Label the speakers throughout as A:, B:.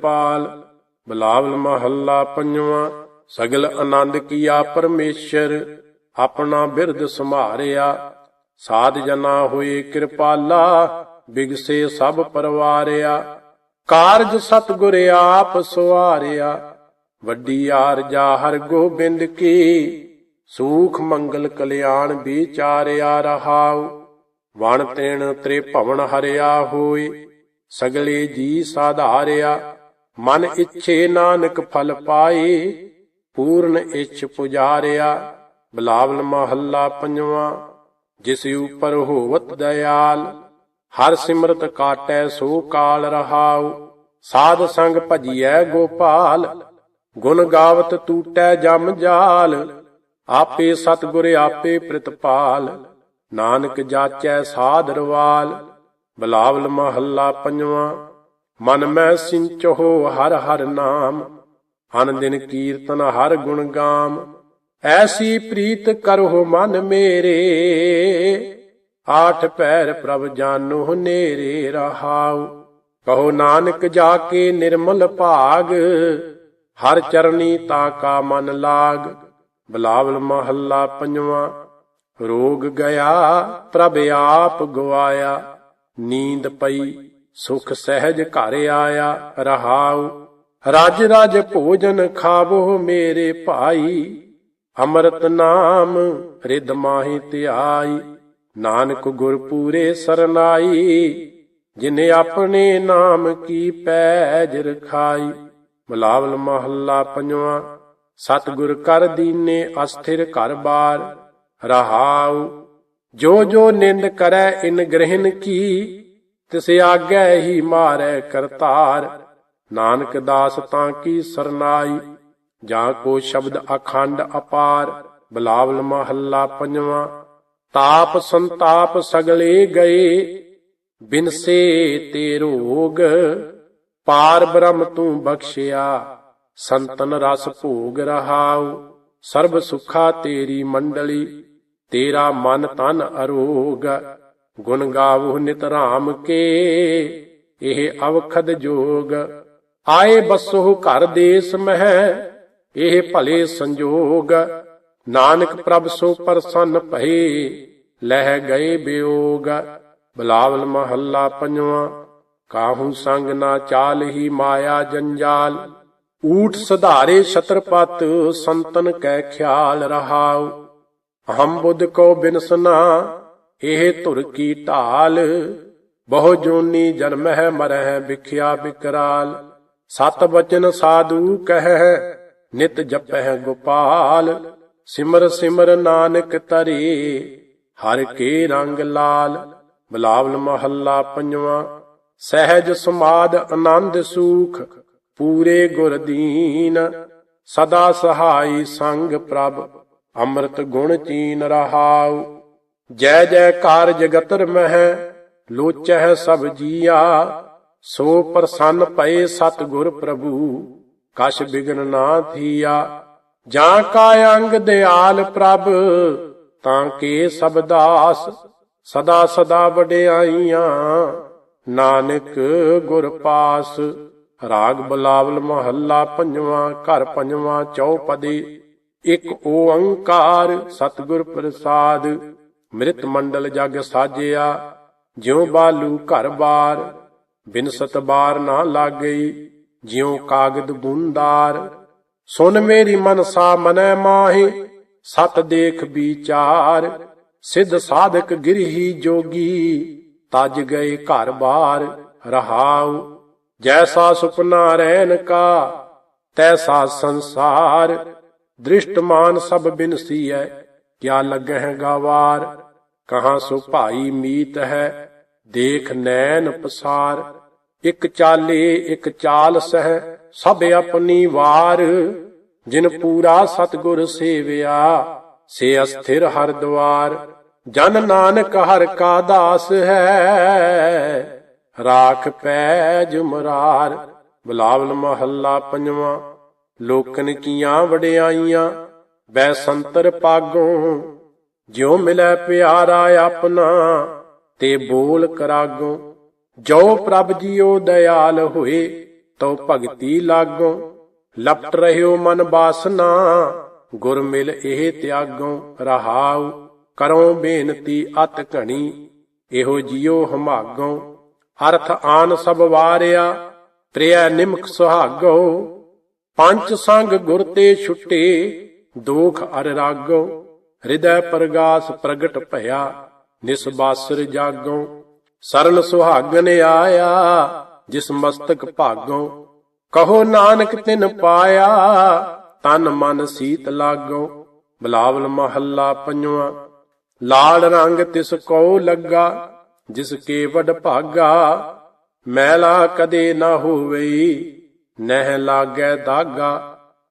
A: ਕਿਰਪਾਲ ਬਲਾਵਲ ਮਹੱਲਾ ਪੰਜਵਾਂ, ਸਗਲ ਆਨੰਦ ਕੀਆ ਪਰਮੇਸ਼ਰ, ਆਪਣਾ ਬਿਰਦ ਸੰਭਾਰਿਆ। ਸਾਧ ਜਨਾ ਹੋਏ ਕਿਰਪਾਲਾ, ਬਿਗਸੇ ਸਭ ਪਰਵਾਰਿਆ। ਕਾਰਜ ਸਤਿਗੁਰ ਆਪ ਸੁਆਰਿਆ ਵੱਡੀ ਆਰਜਾ ਹਰ ਗੋਬਿੰਦ ਕੀ, ਸੂਖ ਮੰਗਲ ਕਲਿਆਣ ਵਿਚਾਰਿਆ ਰਹਾਉ। ਵਣ ਤੇਣ ਤ੍ਰੇ ਹਰਿਆ ਹੋਏ, ਸਗਲੇ ਜੀ ਸਾਧਾਰਿਆ। ਮਨ ਇੱਛੇ ਨਾਨਕ ਫਲ ਪਾਏ, ਪੂਰਨ ਇੱਛ ਪੁਜਾਰਿਆ, ਬਲਾਵਲ ਮਹੱਲਾ ਪੰਜਵਾਂ, ਜਿਸ ਉਪਰ ਹੋਵਤ ਦਇਆਲ, ਹਰ ਸਿਮਰਤ ਕਾਟੈ ਸੋ ਕਾਲ ਰਹਾਉ, ਸਾਧ ਸੰਗ ਭਜੀਐ ਗੋਪਾਲ, ਗੁਣ ਗਾਵਤ ਟੂਟੈ ਜਮ ਜਾਲ, ਆਪੇ ਸਤਿਗੁਰ ਆਪੇ ਪ੍ਰਤਪਾਲ, ਨਾਨਕ ਜਾਚੈ ਸਾਧ ਰਵਾਲ, ਬਲਾਵਲ ਮਹੱਲਾ ਪੰਜਵਾਂ। ਮਨ ਮੈਂ ਸਿੰਚੋ ਹਰ ਹਰ ਨਾਮ ਅਨ ਦਿਨ ਕੀਰਤਨ ਹਰ ਗੁਣ ਗਾਮ। ਐਸੀ ਪ੍ਰੀਤ ਕਰੋ ਮਨ ਮੇਰੇ, ਆਠ ਪੈਰ ਪ੍ਰਭ ਜਾਨੋ ਨੇਰੇ ਰਹਾਉ। ਕਹੋ ਨਾਨਕ ਜਾ ਕੇ ਨਿਰਮਲ ਭਾਗ, ਹਰ ਚਰਨੀ ਤਾ ਕਾ ਮਨ ਲਾਗ। ਬਲਾਵਲ ਮਹੱਲਾ ਪੰਜਵਾਂ, ਰੋਗ ਗਿਆ ਪ੍ਰਭ ਆਪ ਗਵਾਇਆ ਨੀਂਦ ਪਈ ਸੁਖ ਸਹਿਜ ਘਰ ਆਇਆ ਰਹਾਉ। ਰਾਜ ਰਾਜ ਭੋਜਨ ਖਾਵੋ ਮੇਰੇ ਭਾਈ। ਅੰਮ੍ਰਿਤ ਨਾਮ ਰਿਦ ਮਾਹੀ ਧਿਆਈ। ਨਾਨਕ ਗੁਰ ਪੂਰੇ ਸਰਨਾਈ। ਜਿਨੇ ਆਪਣੇ ਨਾਮ ਕੀ ਪੈਜ ਰਖਾਈ। ਮਲਾਵਲ ਮਹੱਲਾ ਪੰਜਵਾਂ। ਸਤਿਗੁਰ ਕਰ ਦੀਨੇ ਅਸਥਿਰ ਘਰ ਬਾਰ। ਰਹਾਉ। ਜੋ ਜੋ ਨਿੰਦ ਕਰੈ ਇਨ ਗ੍ਰਹਿਨ ਕੀ। ਤਿਸ ਆਗੈ ਹੀ ਮਾਰੈ ਕਰਤਾਰ। ਨਾਨਕ ਦਾਸ ਤਾਂ ਕੀ ਸਰਨਾਈ, ਜਾਂ ਕੋ ਸ਼ਬਦ ਅਖੰਡ ਅਪਾਰ। ਬਲਾਵਲ ਮਹੱਲਾ ਪੰਜਵਾਂ, ਤਾਪ ਸੰਤਾਪ ਸਗਲੇ ਗਏ। ਬਿਨਸੇ ਤੇ ਰੋਗ, ਪਾਰ ਬ੍ਰਹਮ ਤੂੰ ਬਖਸ਼ਿਆ। ਸੰਤਨ ਰਸ ਭੋਗ ਰਹਾਉ, ਸਰਬ ਸੁਖਾ ਤੇਰੀ ਮੰਡਲੀ। ਤੇਰਾ ਮਨ ਤਨ ਅਰੋਗ। ਗੁਣ ਗਾਵੋ ਨਿਤ ਰਾਮ ਕੇ, ਇਹ ਅਵਖਦ ਜੋਗ। ਆਏ ਬਸੋ ਘਰ ਦੇਸ ਮਹਿ, ਇਹ ਭਲੇ ਸੰਜੋਗ। ਨਾਨਕ ਪ੍ਰਭ ਸੋ ਪ੍ਰਸੰਨ ਭਏ, ਲਹਿ ਗਏ ਬਿਯੋਗ ਬਲਾਵਲ ਮਹੱਲਾ ਪੰਜਵਾਂ, ਕਾਹੂ ਸੰਗ ਨਾ ਚਾਲ ਹੀ ਮਾਇਆ ਜੰਜਾਲ। ਊਠ ਸਧਾਰੇ ਛਤਰਪਤ, ਸੰਤਨ ਕੈ ਖਿਆਲ ਰਹਾਉ। ਹਮ ਬੁੱਧ ਕੋ ਬਿਨਸਨਾ ਇਹ ਧੁਰ ਕੀ ਢਾਲ? ਬਹੁ ਜੋਨੀ ਜਨਮ ਹੈ ਮਰਹਿ ਵਿਖਿਆ ਵਿਕਰਾਲ। ਸਤ ਬਚਨ ਸਾਧੂ ਕਹਿ ਨਿਤ ਜਪਹਿ ਗੋਪਾਲ। ਸਿਮਰ ਸਿਮਰ ਨਾਨਕ ਤਰੇ ਹਰ ਕੇ ਰੰਗ ਲਾਲ। ਬਲਾਵਲ ਮਹੱਲਾ ਪੰਜਵਾਂ, ਸਹਿਜ ਸਮਾਦ ਆਨੰਦ ਸੂਖ, ਪੂਰੇ ਗੁਰ ਦੀਨ। ਸਦਾ ਸਹਾਈ ਸੰਗ ਪ੍ਰਭ, ਅੰਮ੍ਰਿਤ ਗੁਣ ਚੀਨ ਰਹਾਉ। ਜੈ ਜੈਕਾਰ ਜਗਤਰ ਮਹਿ, ਲੋਚਹਿ ਸਭ ਜੀਆ, ਸੋ ਪ੍ਰਸੰਨ ਪਏ ਸਤਿਗੁਰ ਪ੍ਰਭੂ, ਕਛ ਬਿਗਨ ਨਾ ਥੀਆ। ਜਾਂ ਕਾ ਅੰਗ ਦਿਆਲ ਪ੍ਰਭ, ਤਾਂ ਕੇ ਸਭ ਦਾਸ, ਸਦਾ ਸਦਾ ਵਡਿਆਈਆਂ। ਨਾਨਕ ਗੁਰ ਪਾਸ, ਰਾਗ ਬਲਾਵਲ ਮਹੱਲਾ ਪੰਜਵਾਂ, ਘਰ ਪੰਜਵਾਂ ਚੌਪਦੀ, ਇੱਕ ਓੰਕਾਰ ਸਤਿਗੁਰ ਪ੍ਰਸਾਦ। ਮ੍ਰਿਤ ਮੰਡਲ ਜਗ ਸਾਜਿਆ, ਜਿਉ ਬਾਲੂ ਘਰ ਬਾਰ, ਬਿਨਸਤ ਬਾਰ ਨਾ ਲਾਗਈ, ਜਿਉ ਕਾਗਦ ਬੁੰਦਾਰ। ਸੁਨ ਮੇਰੀ ਮਨਸਾ ਮਨੈ ਮਾਹੀ, ਸਤ ਦੇਖ ਵਿਚਾਰ, ਸਿੱਧ ਸਾਧਕ ਗਿਰਹੀ ਜੋਗੀ, ਤਜ ਗਏ ਘਰ ਬਾਰ, ਰਹਾਉ, ਜੈਸਾ ਸੁਪਨਾ ਰਹਿਨ ਕਾ, ਤੈਸਾ ਸੰਸਾਰ, ਦ੍ਰਿਸ਼ਟਮਾਨ ਸਭ ਬਿਨਸੀਐ ਕਿਆ ਲੱਗਹਿ ਗਾਵਾਰ? ਕਹਾਂ ਸੋ ਭਾਈ ਮੀਤ ਹੈ? ਦੇਖ ਨੈਣ ਪਸਾਰ। ਇਕ ਚਾਲੇ, ਇਕ ਚਾਲ ਸਹਿ, ਸਭ ਆਪਣੀ ਵਾਰ। ਜਿਨ ਪੂਰਾ ਸਤਗੁਰ ਸੇਵਿਆ, ਸੇ ਅਸਥਿਰ ਹਰ ਦਵਾਰ। ਜਨ ਨਾਨਕ ਹਰ ਕਾ ਦਾਸ ਹੈ, ਰਾਖ ਪੈਜ ਮੁਰਾਰ। ਬਲਾਵਲ ਮਹੱਲਾ ਪੰਜਵਾਂ। ਲੋਕਨ ਕੀਆਂ ਵਡਿਆਈਆਂ ਬੈਸੰਤਰ ਪਾਗੋਂ, ਜਿਉ ਮਿਲੈ ਪਿਆਰਾ ਆਪਣਾ, ਤੇ ਬੋਲ ਕਰਾਗੋ। ਜੋ ਪ੍ਰਭ ਜੀਓ ਦਇਆਲ ਹੋਏ, ਤਉ ਭਗਤੀ ਲਾਗੋ। ਲਪਟ ਰਹਿਓ ਮਨ ਬਾਸਨਾ, ਗੁਰ ਮਿਲ ਇਹ ਤਿਆਗੋ। ਰਹਾਉ ਕਰੋ ਬੇਨਤੀ ਅਤ ਘਣੀ, ਇਹੋ ਜਿਉ ਹਮਾਗੋ। ਅਰਥ ਆਨ ਸਭ ਵਾਰਿਆ ਪ੍ਰਿਆ ਨਿਮਕ ਸੁਹਾਗੋ। ਪੰਜ ਸੰਗ ਗੁਰ ਤੇ ਛੁੱਟੇ ਦੋਖ ਅਰ ਰਾਗੋ, ਹਿਰਦੈ ਪ੍ਰਗਾਸ ਪ੍ਰਗਟ ਭਇਆ ਨਿਸਬਾਸਰ ਜਾਗੋ ਸਰਨ ਸੁਹਾਗਨ ਆਇਆ, ਜਿਸ ਮਸਤਕ ਭਾਗੋ, ਕਹੋ ਨਾਨਕ ਤਿਨ ਪਾਇਆ, ਤਨ ਮਨ ਸੀਤ ਲਾਗੋ, ਬਲਾਵਲ ਮਹੱਲਾ ਪੰਜਵਾ, ਲਾਲ ਰੰਗ ਤਿਸ ਕੋ ਲੱਗਾ, ਜਿਸ ਕੇ ਵਡ ਭਾਗਾ, ਮੈਲਾ ਕਦੇ ਨਾ ਹੋਵਈ, ਨਹਿ ਲਾਗੈ ਦਾਗਾ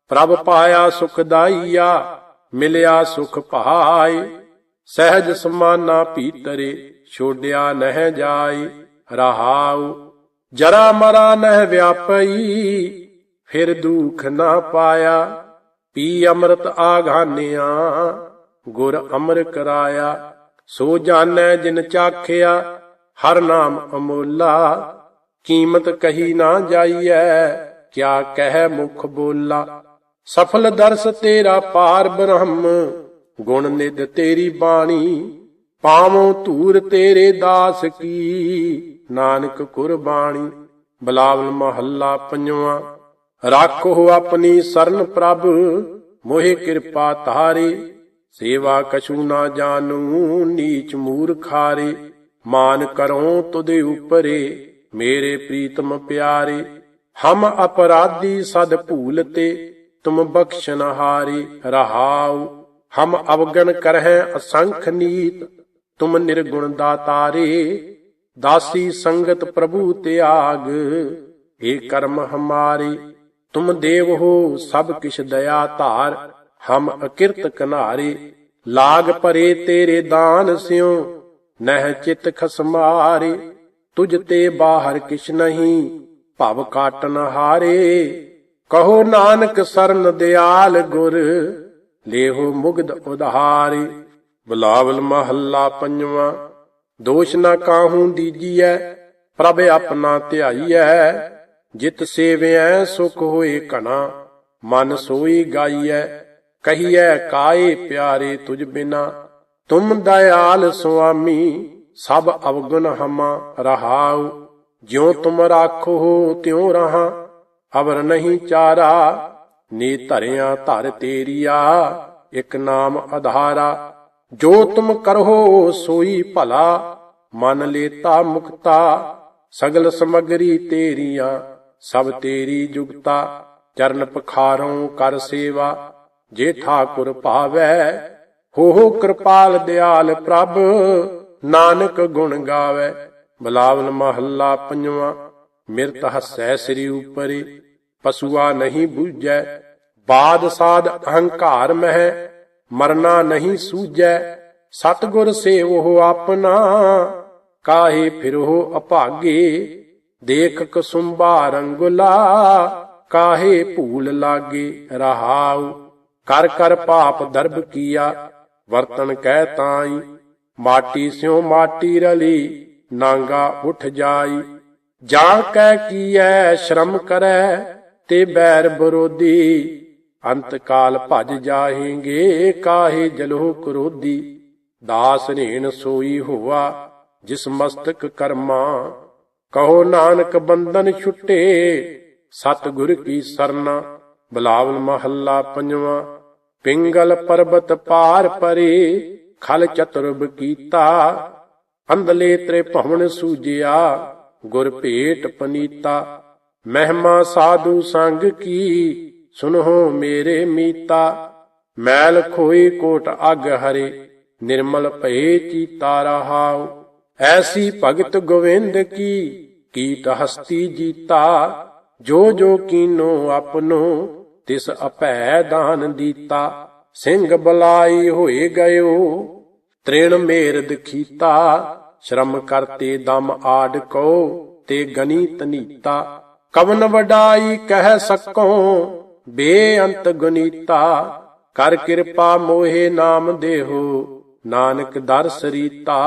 A: ਪ੍ਰਭ ਪਾਇਆ ਸੁਖ ਦਾਈਆ, ਮਿਲਿਆ ਸੁਖ ਭਾਈ। ਸਹਿਜ ਸਮਾਨਾ ਭੀਤਰੇ ਛੋੜਿਆ ਨਹਿ ਜਾਈ, ਰਹਾਉ। ਜਰਾ ਮਰਾ ਨਹਿ ਵਿਆਪਈ, ਫਿਰ ਦੁਖ ਨਾ ਪਾਇਆ। ਪੀ ਅੰਮ੍ਰਿਤ ਆਘਾਨਿਆ, ਗੁਰ ਅਮਰ ਕਰਾਇਆ। ਸੋ ਜਾਣੈ ਜਿਨ ਚਾਖਿਆ, ਹਰ ਨਾਮ ਅਮੋਲਾ। ਕੀਮਤ ਕਹੀ ਨਾ ਜਾਈਐ, ਕਿਆ ਕਹਿ ਮੁਖ ਬੋਲਾ। ਸਫਲ ਦਰਸ ਤੇਰਾ ਪਾਰ ਬ੍ਰਹਮ, ਗੁਣ ਨਿਦ ਤੇਰੀ ਬਾਣੀ, ਪਾਵੋ ਧੂਰ ਤੇਰੇ ਦਾਸ ਕੀ, ਨਾਨਕ ਕੁਰਬਾਣੀ, ਬਲਾਵਲ ਮਹੱਲਾ ਪੰਜਵਾ, ਰਾਖੋ ਆਪਣੀ ਸਰਨ ਪ੍ਰਭ, ਮੋਹਿ ਕਿਰਪਾ ਤਾਰੇ ਸੇਵਾ ਕਛੂ ਨਾ ਜਾਣੂ, ਨੀਚ ਮੂਰਖਾਰੇ, ਮਾਨ ਕਰੋ ਤੁਦੇ ਉਪਰੇ, ਮੇਰੇ ਪ੍ਰੀਤਮ ਪਿਆਰੇ, ਹਮ ਅਪਰਾਧੀ ਸਦ ਭੂਲ ਤੇ ਤੁਮ ਬਖਸ਼ਨ ਹਾਰੇ ਰਹਾਉ, ਹਮ ਅਵਗਣ ਕਰਹਿ ਅਸੰਖ ਨੀਤ, ਤੁਮ ਨਿਰਗੁਣ ਦਾਤਾਰੇ, ਦਾਸੀ ਸੰਗਤ ਪ੍ਰਭੂ ਤਿਆਗ ਏ ਕਰਮ ਹਮਾਰੇ, ਤੁਮ ਦੇਵ ਹੋ ਸਭ ਕਿਛ ਦਇਆ ਧਾਰ, ਹਮ ਅਕਿਰਤ ਕਨਾਰੇ, ਲਾਗ ਭਰੇ ਤੇਰੇ ਦਾਨ ਸਿਉ, ਨਹਿ ਚਿਤ ਖਸਮਾਰੇ, ਤੁਝ ਤੇ ਬਾਹਰ ਕਿਛ ਨਹੀਂ, ਭਵ ਕਾਟਨ ਹਾਰੇ। ਕਹੋ ਨਾਨਕ ਸਰਨ ਦਿਆਲ ਗੁਰ, ਲੇਹੋ ਮੁਗਦ ਉਧਾਰੇ। ਬੁਲਾਵਲ ਮਹੱਲਾ ਪੰਜਵਾ, ਦੋਸ਼ ਨਾ ਕਾਹੂ ਦੀਜੀਐ, ਪ੍ਰਭ ਆਪਣਾ ਧਿਆਈਐ। ਜਿਤ ਸੇਵਿਐ, ਸੁਖ ਹੋਏ ਘਣਾ, ਮਨ ਸੋਈ ਗਾਈਐ। ਕਹੀਐ, ਕਾਏ ਪਿਆਰੇ ਤੁਝ ਬਿਨਾ, ਤੁਮ ਦਇਆਲ ਸੁਆਮੀ, ਸਭ ਅਵਗੁਣ ਹਮਾ ਰਹਾਉ। ਜਿਉ ਤੁਮ ਰਾਖੋ, ਤਿਉ ਰਹਾ ਅਵਰ ਨਹੀਂ ਚਾਰਾ, ਨੀ ਧਰਿਆ ਧਰ ਤੇਰੀਆ, ਇਕ ਨਾਮ ਆਧਾਰਾ ਜੋ ਤੁਮ ਕਰਹੋ ਸੋਈ ਭਲਾ, ਮਨ ਲੇਤਾ ਮੁਕਤਾ। ਸਗਲ ਸਮਗਰੀ ਤੇਰੀਆਂ, ਸਭ ਤੇਰੀ ਜੁਗਤਾ। ਚਰਨ ਪਖਾਰੋਂ ਕਰ ਸੇਵਾ, ਜੇ ਠਾਕੁਰ ਭਾਵੈ ਹੋ ਕਿਰਪਾਲ ਦਿਆਲ ਪ੍ਰਭ। ਨਾਨਕ ਗੁਣ ਗਾਵੇ, ਬਲਾਵਲ ਮਹੱਲਾ ਪੰਜਵਾਂ। ਮਿਰਤ ਹਸੈ ਸ੍ਰੀ ਉਪਰੇ, ਪਸੂਆ ਨਹੀਂ ਬੂਝੈ, ਬਾਦ ਸਾਦ ਅਹੰਕਾਰ ਮਹਿ, ਮਰਨਾ ਨਹੀਂ ਸੂਝੈ, ਸਤਗੁਰ ਸੇਵੋ ਆਪਣਾ, ਕਾਹੇ ਫਿਰੋ ਅਭਾਗੇ, ਦੇਖ ਕਸੁੰਭਾ ਰੰਗੁਲਾ, ਕਾਹੇ ਭੂਲ ਲਾਗੇ ਰਹਾਉ, ਕਰ ਕਰ ਪਾਪ ਦਰਬ ਕੀਆ, ਵਰਤਨ ਕਹਿ ਤਾਈ, ਮਾਟੀ ਸਿਉ ਮਾਟੀ ਰਲੀ, ਨਾਂਗਾ ਉਠ ਜਾਈ ਜਾਂ ਕਹਿ ਕੀਐ ਸ਼ਰਮ ਕਰੈ, ਤੇ ਬੈਰ ਬਰੋਦੀ। ਅੰਤ ਕਾਲ ਭਜ ਜਾਹੇਂਗੇ, ਕਾਹੇ ਜਲੋ ਕਰੋਦੀ। ਦਾਸ ਨੇਣ ਸੋਈ ਹੋਆ, ਜਿਸ ਮਸਤਕ ਕਰਮਾ। ਕਹੋ ਨਾਨਕ ਬੰਧਨ ਛੁੱਟੇ, ਸਤਗੁਰ ਕੀ ਸਰਨਾ। ਬਲਾਵਲ ਮਹੱਲਾ ਪੰਜਵਾ, ਪਿੰਗਲ ਪਰਬਤ ਪਾਰ ਪਰੇ, ਖਲ ਚਤੁਰਬ ਕੀਤਾ। ਅੰਦਲੇ ਤ੍ਰੇ ਭਵਨ ਸੂਜਿਆ ਗੁਰ ਭੇਟ ਪਨੀਤਾ, ਮਹਿਮਾ ਸਾਧੂ ਸੰਗ ਕੀ, ਸੁਨਹੋ ਮੇਰੇ ਮੀਤਾ। ਮੈਲ ਖੋਈ ਕੋਟ ਅਗ ਹਰੇ, ਨਿਰਮਲ ਭਏ ਚੀਤਾ ਰਹਾਉ ਐਸੀ ਭਗਤ ਗੋਵਿੰਦ ਕੀ, ਕੀਟ ਹਸਤੀ ਜੀਤਾ। ਜੋ ਜੋ ਕੀਨੋ ਆਪਨੋ, ਤਿਸ ਅਭੈ ਦਾਨ ਦੀਤਾ। ਸਿੰਘ ਬਲਾਈ ਹੋਏ ਗਇਓ, ਤ੍ਰਿਣ ਮੇਰ ਦਖੀਤਾ ਸ਼ਰਮ ਕਰਤੇ ਦਮ ਆਡ ਕੋ, ਤੇ ਗਨੀ ਤਨੀਤਾ ਕਵਨ ਵਡਾਈ ਕਹਿ ਸਕੋ, ਬੇਅੰਤ ਗੁਨੀਤਾ ਕਰ ਕਿਰਪਾ ਮੋਹੇ ਨਾਮ ਦੇਹੋ, ਨਾਨਕ ਦਰ ਸਰੀਤਾ